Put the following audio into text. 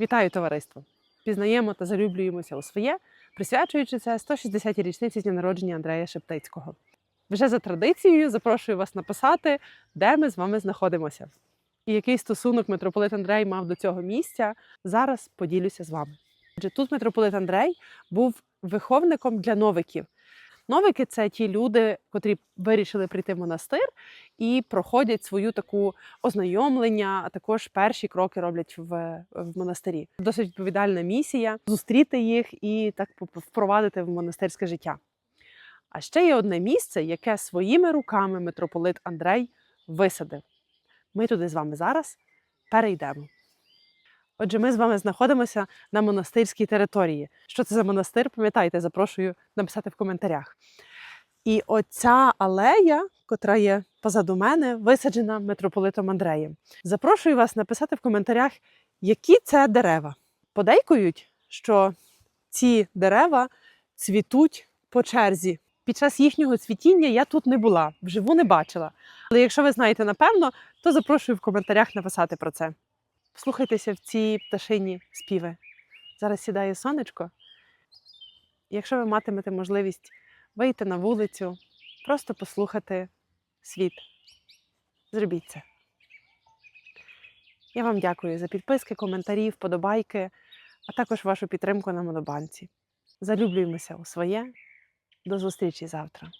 Вітаю товариство! Пізнаємо та залюблюємося у своє, присвячуючи це 160-й річниці дня народження Андрея Шептицького. Вже за традицією запрошую вас написати, де ми з вами знаходимося. І який стосунок митрополит Андрей мав до цього місця, зараз поділюся з вами. Адже тут митрополит Андрей був виховником для новиків. Новики це ті люди, котрі вирішили прийти в монастир і проходять свою таку ознайомлення, а також перші кроки роблять в, в монастирі. Досить відповідальна місія зустріти їх і так впровадити в монастирське життя. А ще є одне місце, яке своїми руками митрополит Андрей висадив. Ми туди з вами зараз перейдемо. Отже, ми з вами знаходимося на монастирській території. Що це за монастир? Пам'ятайте, запрошую написати в коментарях. І оця алея, котра є позаду мене, висаджена митрополитом Андреєм. Запрошую вас написати в коментарях, які це дерева. Подейкують, що ці дерева цвітуть по черзі. Під час їхнього цвітіння я тут не була, вживу не бачила. Але якщо ви знаєте напевно, то запрошую в коментарях написати про це. Слухайтеся в ці пташині співи. Зараз сідає сонечко. Якщо ви матимете можливість вийти на вулицю, просто послухати світ, зробіть це. Я вам дякую за підписки, коментарі, вподобайки, а також вашу підтримку на Монобанці. Залюблюємося у своє. До зустрічі завтра.